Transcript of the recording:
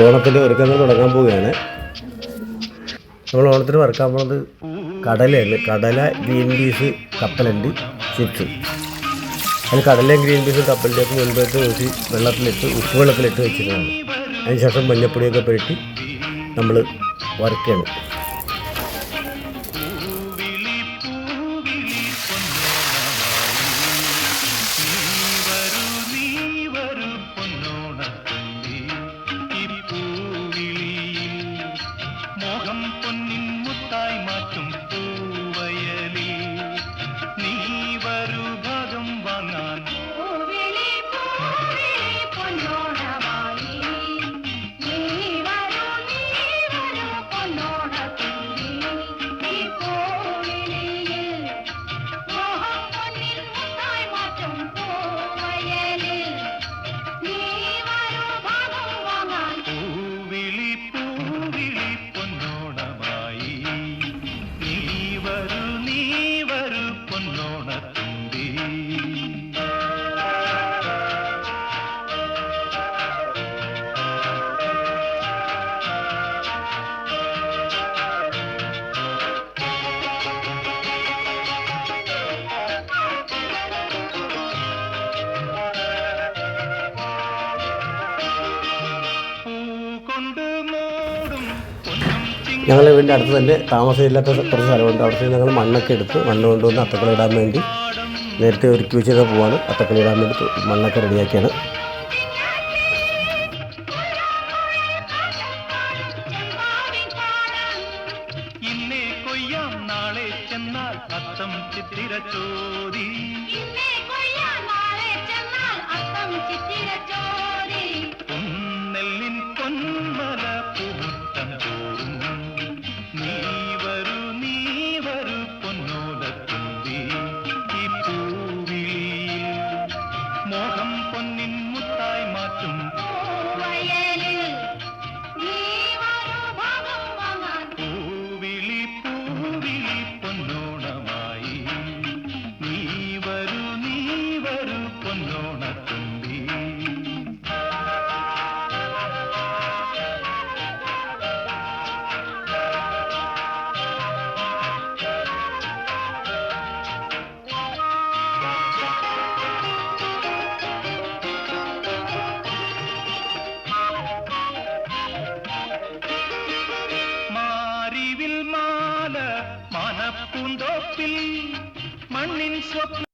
ഓണത്തിന്റെ ഒരുക്കങ്ങൾ തുടങ്ങാൻ പോവുകയാണ്. നമ്മൾ ഓണത്തിന് വറുക്കാൻ പോകുന്നത് കടലയല്ല കടല ഗ്രീൻ പീസ് കപ്പലുണ്ട് ചിപ്സ്. അതിൽ കടലയും ഗ്രീൻ പീസും കപ്പലിന്റെയൊക്കെ മുൻപേറ്റ് ഊറ്റി വെള്ളത്തിലിട്ട് ഉപ്പ് വെള്ളത്തിലിട്ട് വെച്ചിരുന്നതാണ്. അതിനുശേഷം മഞ്ഞപ്പൊടിയൊക്കെ പുരട്ടി നമ്മൾ വറുക്കുകയാണ് தங்கம் பொன்னின் முத்தாய் மாற்றும் பூவையே. ഞങ്ങൾ വീടിന്റെ അടുത്ത് തന്നെ താമസമില്ലാത്ത കുറച്ച് സ്ഥലമുണ്ട്. അവിടെ ഞങ്ങൾ മണ്ണൊക്കെ എടുത്ത് മണ്ണ് കൊണ്ടുവന്ന് അത്തക്കള ഇടാൻ വേണ്ടി നേരത്തെ ഒരുക്കി വെച്ചൊക്കെ പോവാണ്. അത്തക്കള ഇടാൻ വേണ്ടി മണ്ണൊക്കെ റെഡിയാക്കിയാണ്. ഇന്നേ കൊയ്യാം നാളെ ചെന്നാൽ അത്തം ചിത്തിര ചോദി. மண்ணின் சொப்ன